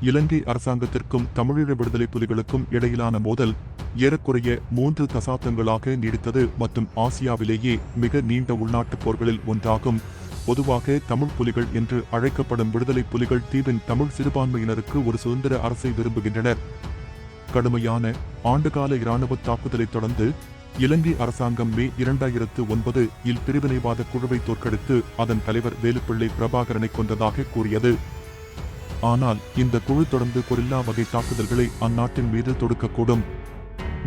இலங்கை அரசாங்கத்திற்கும் தமிழீழ விடுதலை புலிகளுக்கும் இடையிலான மோதல் ஏறக்குறைய மூன்று தசாப்தங்களாக நீடித்தது மற்றும் ஆசியாவிலேயே மிக நீண்ட உள்நாட்டுப் போர்களில் ஒன்றாகும். பொதுவாக தமிழ் புலிகள் என்று அழைக்கப்படும் விடுதலை புலிகள் தீவின் தமிழ் சிறுபான்மையினருக்கு ஒரு சுதந்திர அரசை விரும்புகின்றனர். கடுமையான ஆண்டுகால இராணுவ தாக்குதலைத் தொடர்ந்து இலங்கை அரசாங்கம் மே இரண்டாயிரத்து ஒன்பது இல் பிரிவினைவாத குழுவை தோற்கடித்து அதன் தலைவர் வேலுப்பிள்ளை பிரபாகரனை கொண்டதாக கூறியது. ஆனால் இந்த குழு தொடர்ந்து கொரில்லா வகை தாக்குதல்களை அந்நாட்டின் மீது தொடுக்கக்கூடும்.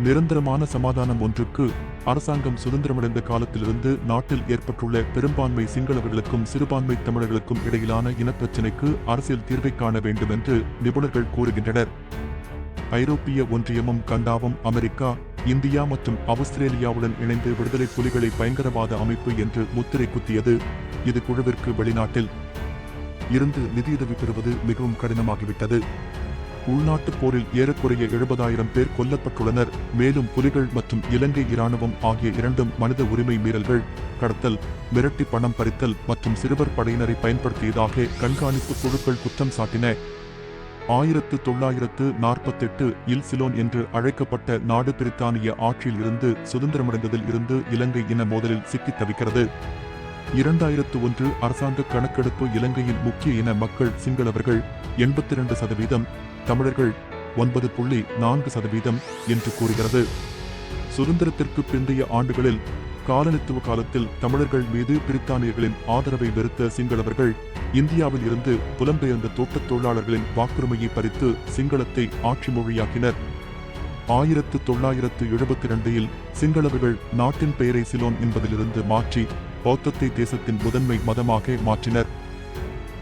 நிரந்தரமான சமாதானம் ஒன்றுக்கு அரசாங்கம் சுதந்திரமடைந்த காலத்திலிருந்து நாட்டில் ஏற்பட்டுள்ள பெரும்பான்மை சிங்களவர்களுக்கும் சிறுபான்மை தமிழர்களுக்கும் இடையிலான இனப்பிரச்சினைக்கு அரசியல் தீர்வை காண வேண்டும் என்று நிபுணர்கள் கூறுகின்றனர். ஐரோப்பிய ஒன்றியமும் கண்டாவும் அமெரிக்கா இந்தியா மற்றும் ஆஸ்திரேலியாவுடன் இணைந்து விடுதலை புலிகளை பயங்கரவாத அமைப்பு என்று முத்திரை குத்தியது. இது குழுவிற்கு வெளிநாட்டில் இருந்து நிதியுதவி பெறுவது மிகவும் கடினமாகிவிட்டது. உள்நாட்டுப் போரில் ஏறக்குறைய எழுபதாயிரம் பேர் கொல்லப்பட்டுள்ளனர். மேலும் புலிகள் மற்றும் இலங்கை இராணுவம் ஆகிய இரண்டும் மனித உரிமை மீறல்கள் கடத்தல் மிரட்டி பணம் பறித்தல் மற்றும் சிறுவர் படையினரை பயன்படுத்தியதாக கண்காணிப்பு குழுக்கள் குற்றம் சாட்டின. ஆயிரத்து தொள்ளாயிரத்து நாற்பத்தெட்டு இல் சிலோன் என்று அழைக்கப்பட்ட நாடு பிரித்தானிய ஆட்சியில் இருந்து சுதந்திரமடைந்ததில் இருந்து இலங்கை இன மோதலில் சிக்கித் தவிக்கிறது. இரண்டாயிரத்து ஒன்று அரசாங்க கணக்கெடுப்பு இலங்கையின் முக்கிய இன மக்கள் சிங்களவர்கள் எண்பத்தி இரண்டு சதவீதம் தமிழர்கள் ஒன்பது புள்ளி நான்கு சதவீதம் என்று கூறுகிறது. சுதந்திரத்திற்கு பிந்தைய ஆண்டுகளில் காலனித்துவ காலத்தில் தமிழர்கள் மீது பிரித்தானியர்களின் ஆதரவை வெறுத்த சிங்களவர்கள் இந்தியாவில் இருந்து புலம்பெயர்ந்த தோட்டத் தொழிலாளர்களின் வாக்குரிமையை பறித்து சிங்களத்தை ஆட்சி மொழியாக்கினர். ஆயிரத்து தொள்ளாயிரத்து எழுபத்தி இரண்டில் சிங்களவர்கள் நாட்டின் பெயரை சிலோன் என்பதிலிருந்து மாற்றி பௌத்தத்தை தேசத்தின் முதன்மை மதமாக மாற்றினர்.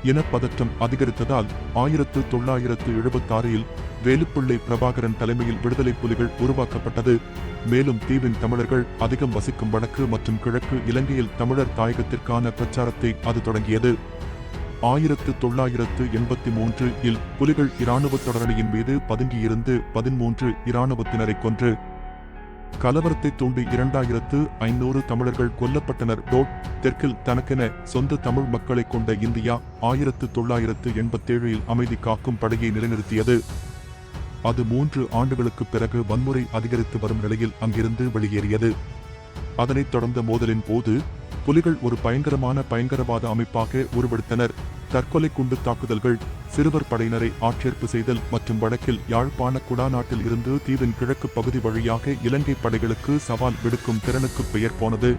இனப்பதற்றம் அதிகரித்ததால் ஆயிரத்து தொள்ளாயிரத்து எழுபத்தாறில் வேலுப்பிள்ளை பிரபாகரன் தலைமையில் விடுதலை புலிகள் உருவாக்கப்பட்டது. மேலும் தீவின் தமிழர்கள் அதிகம் வசிக்கும் வடக்கு மற்றும் கிழக்கு இலங்கையில் தமிழர் தாயகத்திற்கான பிரச்சாரத்தை அது தொடங்கியது. ஆயிரத்து தொள்ளாயிரத்து எண்பத்தி மூன்று இல் புலிகள் இராணுவ தொடரணியின் மீது பதுங்கியிருந்து பதிமூன்று இராணுவத்தினரை கொன்று. கலவரத்தை தூண்டி இரண்டாயிரத்து ஐநூறு தமிழர்கள் கொல்லப்பட்டனர். டோட் தெற்கில் தனக்கென சொந்த தமிழ் மக்களை கொண்ட இந்தியா ஆயிரத்து தொள்ளாயிரத்து எண்பத்தேழில் அமைதி காக்கும் படையை நிலைநிறுத்தியது. அது மூன்று ஆண்டுகளுக்கு பிறகு வன்முறை அதிகரித்து வரும் நிலையில் அங்கிருந்து வெளியேறியது. அதனைத் தொடர்ந்த மோதலின் போது புலிகள் ஒரு பயங்கரமான பயங்கரவாத அமைப்பாக உருவெடுத்தனர். தற்கொலை குண்டு தாக்குதல்கள் சிறுவர் படையினரை ஆட்சேர்ப்பு செய்தல் மற்றும் வடக்கில் யாழ்ப்பாண குடாநாட்டில் இருந்து தீவின் கிழக்கு பகுதி வழியாக இலங்கை படைகளுக்கு சவால் விடுக்கும் திறனுக்கு பெயர் போனது.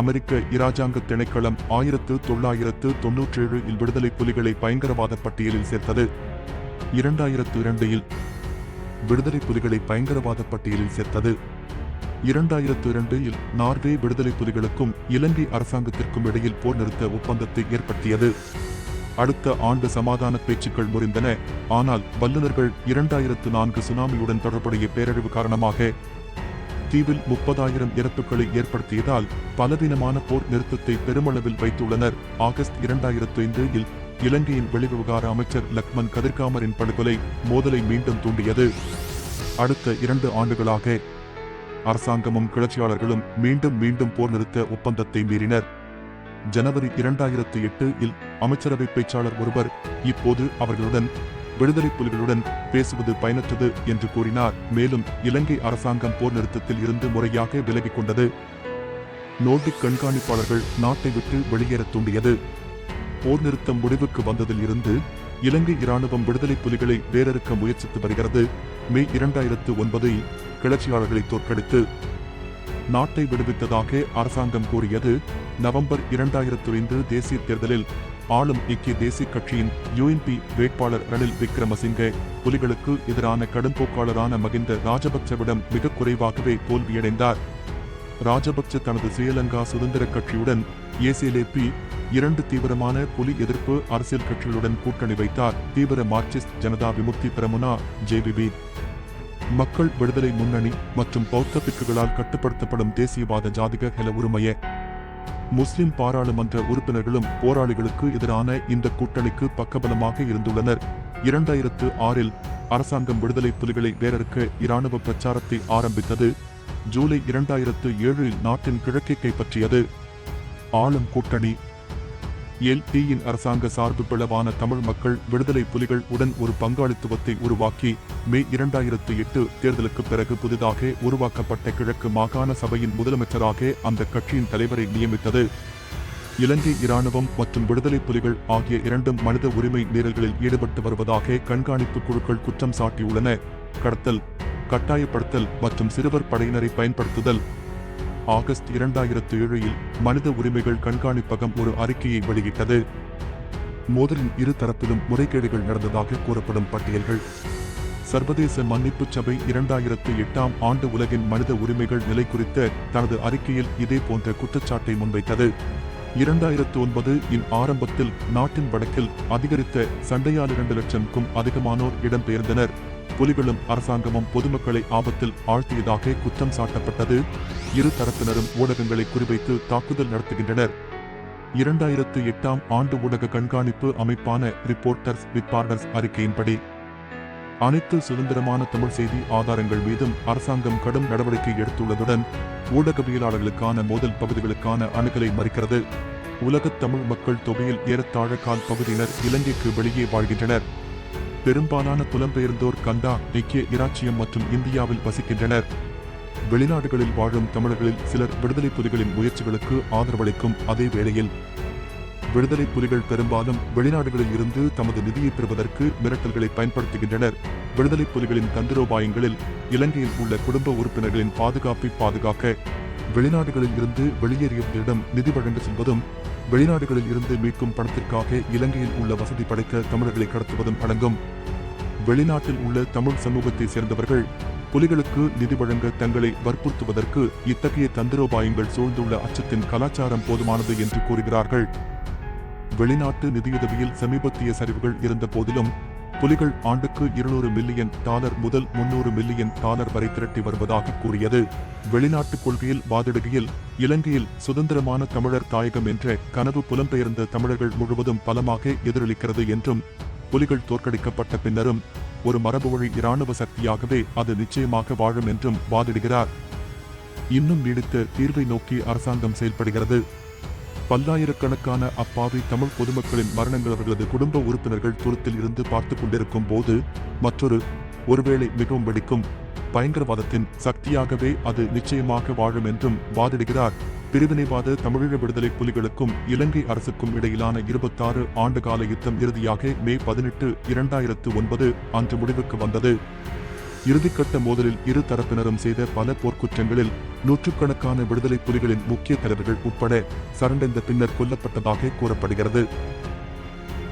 அமெரிக்க இராஜாங்க திணைக்களம் ஆயிரத்து தொள்ளாயிரத்து தொன்னூற்றேழு இல் விடுதலை புலிகளை பயங்கரவாத பட்டியலில் சேர்த்தது. இரண்டாயிரத்து இரண்டில் விடுதலை புலிகளை பயங்கரவாத பட்டியலில் சேர்த்தது. இரண்டாயிரத்து இரண்டில் நார்வே விடுதலை புலிகளுக்கும் இலங்கை அரசாங்கத்திற்கும் இடையில் போர் நிறுத்த ஒப்பந்தத்தை ஏற்படுத்தியது. அடுத்த ஆண்டு சமாதான பேச்சுக்கள் முறிந்தன. ஆனால் வல்லுநர்கள் இரண்டாயிரத்து நான்கு சுனாமியுடன் தொடர்புடைய பேரழிவு காரணமாக தீவில் முப்பதாயிரம் இறப்புகளை ஏற்படுத்தியதால் பலவீனமான போர் நிறுத்தத்தை பெருமளவில் வைத்துள்ளனர். ஆகஸ்ட் இரண்டாயிரத்து ஐந்தில் இலங்கையின் வெளிவிவகார அமைச்சர் லக்மன் கதிர்காமரின் படுகொலை மோதலை மீண்டும் தூண்டியது. அடுத்த இரண்டு ஆண்டுகளாக அரசாங்கமும் கிளர்ச்சியாளர்களும் மீண்டும் மீண்டும் போர் நிறுத்த ஒப்பந்தத்தை மீறினர். ஜனவரி இரண்டாயிரத்து எட்டு இல் அமைச்சரவை பேச்சாளர் ஒருவர் இப்போது அவர்களுடன் விடுதலை புலிகளுடன் பேசுவது பயனற்றது என்று கூறினார். மேலும் இலங்கை அரசாங்கம் போர் நிறுத்தத்தில் இருந்து முறையாக விலகிக் கொண்டது. நோர்டிக் கண்காணிப்பாளர்கள் நாட்டை விட்டு வெளியேற தூண்டியது. போர் நிறுத்தம் முடிவுக்கு வந்ததில் இருந்து இலங்கை இராணுவம் விடுதலை புலிகளை வேரறுக்க முயற்சித்து வருகிறது. மே இரண்டாயிரத்து ஒன்பதில் கிளர்ச்சியாளர்களை தோற்கடித்து நாட்டை விடுவித்ததாக அரசாங்கம் கூறியது. நவம்பர் இரண்டாயிரத்து ஐந்து தேசிய தேர்தலில் ஆளும் ஐக்கிய தேசிய கட்சியின் யூஎன்பி வேட்பாளர் ரணில் விக்ரமசிங்கே புலிகளுக்கு எதிரான கடும்போக்காளரான மகிந்த ராஜபக்சவிடம் மிக குறைவாகவே தோல்வியடைந்தார். ராஜபக்ச தனது ஸ்ரீலங்கா சுதந்திர கட்சியுடன் ஏசிஎல்ஏபி இரண்டு தீவிரமான புலி எதிர்ப்பு அரசியல் கட்சிகளுடன் கூட்டணி வைத்தார். தீவிர மார்க்சிஸ்ட் ஜனதா விமுக்தி பிரமுனா ஜேவிபி மக்கள் விடுதலை முன்னணி மற்றும் பௌத்த பிக்குகளால் கட்டுப்படுத்தப்படும் தேசியவாத ஜாதிக ஹெல உரிமையே. முஸ்லிம் பாராளுமன்ற உறுப்பினர்களும் போராளிகளுக்கு எதிரான இந்த கூட்டணிக்கு பக்கபலமாக இருந்துள்ளனர். இரண்டாயிரத்து ஆறில் அரசாங்கம் விடுதலை புலிகளை வேரறுக்க இராணுவ பிரச்சாரத்தை ஆரம்பித்தது. ஜூலை இரண்டாயிரத்து ஏழில் நாட்டின் கிழக்கை கைப்பற்றியது. ஆளும் கூட்டணி எல்டியின் அரசாங்க சார்பு பிளவான தமிழ் மக்கள் விடுதலை புலிகள் உடன் ஒரு பங்காளித்துவத்தை உருவாக்கி மே இரண்டாயிரத்து எட்டு தேர்தலுக்கு பிறகு புதிதாக உருவாக்கப்பட்ட கிழக்கு மாகாண சபையின் முதலமைச்சராக அந்த கட்சியின் தலைவரை நியமித்தது. இலங்கை இராணுவம் மற்றும் விடுதலை புலிகள் ஆகிய இரண்டும் மனித உரிமை மீறல்களில் ஈடுபட்டு வருவதாக கண்காணிப்பு குழுக்கள் குற்றம் சாட்டியுள்ளன. கடத்தல் கட்டாயப்படுத்தல் மற்றும் சிறுவர் படையினரை பயன்படுத்துதல் ஆகஸ்ட் இரண்டாயிரத்து ஏழில் மனித உரிமைகள் கண்காணிப்பகம் ஒரு அறிக்கையை வெளியிட்டது. மோதலின் இரு தரப்பிலும் முறைகேடுகள் நடந்ததாக கூறப்படும் பட்டியல்கள். சர்வதேச மன்னிப்பு சபை இரண்டாயிரத்து எட்டாம் ஆண்டு உலகின் மனித உரிமைகள் நிலை குறித்த தனது அறிக்கையில் இதே போன்ற குற்றச்சாட்டை முன்வைத்தது. இரண்டாயிரத்து ஒன்பது இன் ஆரம்பத்தில் நாட்டின் வடக்கில் அதிகரித்த சண்டையால் இரண்டு லட்சம்க்கும் அதிகமானோர் இடம்பெயர்ந்தனர். புலிகளும் அரசாங்கமும் பொதுமக்களை ஆபத்தில் ஆழ்த்தியதாக குற்றம் சாட்டப்பட்டது. இரு தரப்பினரும் ஊடகங்களை குறிவைத்து தாக்குதல் நடத்துகின்றனர். இரண்டாயிரத்து எட்டாம் ஆண்டு ஊடக கண்காணிப்பு அமைப்பான ரிப்போர்ட்டர்ஸ் வித் அறிக்கையின்படி அனைத்து சுதந்திரமான தமிழ் செய்தி ஆதாரங்கள் மீதும் அரசாங்கம் கடும் நடவடிக்கை எடுத்துள்ளதுடன் ஊடகவியலாளர்களுக்கான மோதல் பகுதிகளுக்கான அணுகலை மறிக்கிறது. உலகத் தமிழ் மக்கள் தொகையில் ஏறத்தாழ கால் பகுதியினர் இலங்கைக்கு வெளியே வாழ்கின்றனர். பெரும்பாலான புலம்பெயர்ந்தோர் கண்டா ஐக்கிய இராச்சியம் மற்றும் இந்தியாவில் வசிக்கின்றனர். வெளிநாடுகளில் வாழும் தமிழர்களில் சிலர் விடுதலை புலிகளின் முயற்சிகளுக்கு ஆதரவளிக்கும் அதே வேளையில் விடுதலை புலிகள் பெரும்பாலும் வெளிநாடுகளில் இருந்து தமது நிதியை பெறுவதற்கு மிரட்டல்களை பயன்படுத்துகின்றனர். விடுதலை புலிகளின் தந்திரோபாயங்களில் இலங்கையில் உள்ள குடும்ப உறுப்பினர்களின் பாதுகாப்பை பாதுகாக்க வெளிநாடுகளில் இருந்து வெளியேறியவர்களிடம் நிதி வழங்க செல்வதும் வெளிநாடுகளில் இருந்து மீட்கும் பணத்திற்காக இலங்கையில் உள்ள வசதி படைத்த தமிழர்களை கடத்துவதும் அடங்கும். வெளிநாட்டில் உள்ள தமிழ் சமூகத்தை சேர்ந்தவர்கள் புலிகளுக்கு நிதி வழங்க தங்களை வற்புறுத்துவதற்கு இத்தகைய தந்திரோபாயங்கள் சூழ்ந்துள்ள அச்சத்தின் கலாச்சாரம் போதுமானது என்று கூறுகிறார்கள். வெளிநாட்டு நிதியுதவியில் சமீபத்திய சரிவுகள் இருந்த போதிலும் புலிகள் ஆண்டுக்கு இருநூறு மில்லியன் டாலர் முதல் முன்னூறு மில்லியன் டாலர் வரை திரட்டி வருவதாக கூறியது. வெளிநாட்டு கொள்கையில் வாதிடுகையில் இலங்கையில் சுதந்திரமான தமிழர் தாயகம் என்ற கனவு புலம்பெயர்ந்த தமிழர்கள் முழுவதும் பலமாக எதிரொலிக்கிறது என்றும் புலிகள் தோற்கடிக்கப்பட்ட பின்னரும் ஒரு மரபுவழி இராணுவ சக்தியாகவே அது நிச்சயமாக வாழும் என்றும் வாதிடுகிறார். இன்னும் நீடித்த தீர்வை நோக்கி அரசாங்கம் செயல்படுகிறது. பல்லாயிரக்கணக்கான அப்பாவி தமிழ் பொதுமக்களின் மரணங்கள் அவர்களது குடும்ப உறுப்பினர்கள் தூரத்தில் இருந்து பார்த்து கொண்டிருக்கும் போது மற்றொரு ஒருவேளை மிகவும் வெடிக்கும் பயங்கரவாதத்தின் சக்தியாகவே அது நிச்சயமாக வாழும் என்றும் வாதிடுகிறார். பிரிவினைவாத தமிழீழ விடுதலை புலிகளுக்கும் இலங்கை அரசுக்கும் இடையிலான இருபத்தாறு ஆண்டுகால யுத்தம் இறுதியாக மே பதினெட்டு இரண்டாயிரத்து ஒன்பது அன்று முடிவுக்கு வந்தது. இறுதிக்கட்ட மோதலில் இரு தரப்பினரும் செய்த பல போர்க்குற்றங்களில் நூற்றுக்கணக்கான விடுதலை புலிகளின் முக்கிய தலைவர்கள் உட்பட சரண்டெந்த பின்னர் கொல்லப்பட்டதாக கூறப்படுகிறது.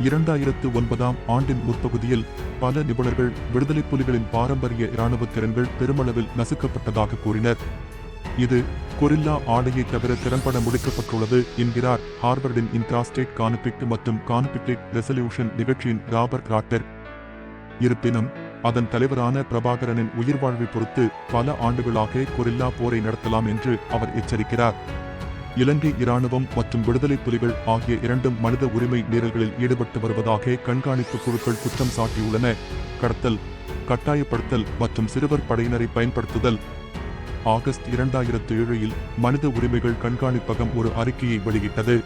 இரண்டாயிரத்து ஒன்பதாம் ஆண்டின் முற்பகுதியில் பல நிபுணர்கள் விடுதலை புலிகளின் பாரம்பரிய இராணுவ திறன்கள் பெருமளவில் நசுக்கப்பட்டதாக கூறினர். இது கொரில்லா ஆடையை தவிர திறம்பட முடிக்கப்பட்டுள்ளது என்கிறார் ஹார்வர்டின் இன்ட்ராஸ்டேட் கான்பிக்ட் மற்றும் கான்பிக்ட் ரெசல்யூஷன் நிகழ்ச்சியின் ராபர்ட் ராட்டர். இருப்பினும் அதன் தலைவரான பிரபாகரனின் உயிர் வாழ்வை பொறுத்து பல ஆண்டுகளாக கொரில்லா போரை நடத்தலாம் என்று அவர் எச்சரிக்கிறார். இலங்கை இராணுவம் மற்றும் விடுதலை புலிகள் ஆகிய இரண்டும் மனித உரிமை மீறல்களில் ஈடுபட்டு வருவதாக கண்காணிப்பு குழுக்கள் குற்றம் சாட்டியுள்ளன. கடத்தல் கட்டாயப்படுத்தல் மற்றும் சிறுவர் படையினரை பயன்படுத்துதல். ஆகஸ்ட் இரண்டாயிரத்து ஏழில் மனித உரிமைகள் கண்காணிப்பகம் ஒரு அறிக்கையை வெளியிட்டது.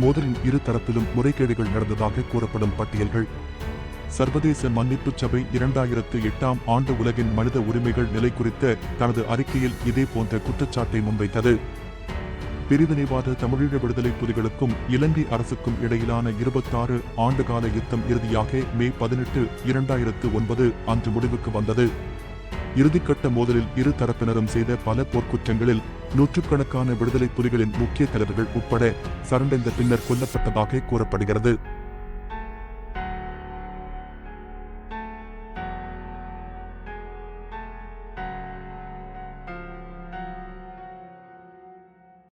மோதலின் இரு தரப்பிலும் முறைகேடுகள் நடந்ததாக கூறப்படும் பட்டியல்கள். சர்வதேச மன்னிப்பு சபை இரண்டாயிரத்து எட்டாம் ஆண்டு உலகின் மனித உரிமைகள் நிலை குறித்த தனது அறிக்கையில் இதே போன்ற குற்றச்சாட்டை முன்வைத்தது. பிரிவினைவாத தமிழீழ விடுதலை புலிகளுக்கும் இலங்கை அரசுக்கும் இடையிலான இருபத்தாறு ஆண்டுகால யுத்தம் இறுதியாக மே பதினெட்டு இரண்டாயிரத்து ஒன்பது அன்று முடிவுக்கு வந்தது. இறுதிக்கட்ட மோதலில் இரு தரப்பினரும் செய்த பல போர்க்குற்றங்களில் நூற்றுக்கணக்கான விடுதலை புலிகளின் முக்கிய தலைவர்கள் உட்பட சரண்டைந்த பின்னர் கொல்லப்பட்டதாக கூறப்படுகிறது.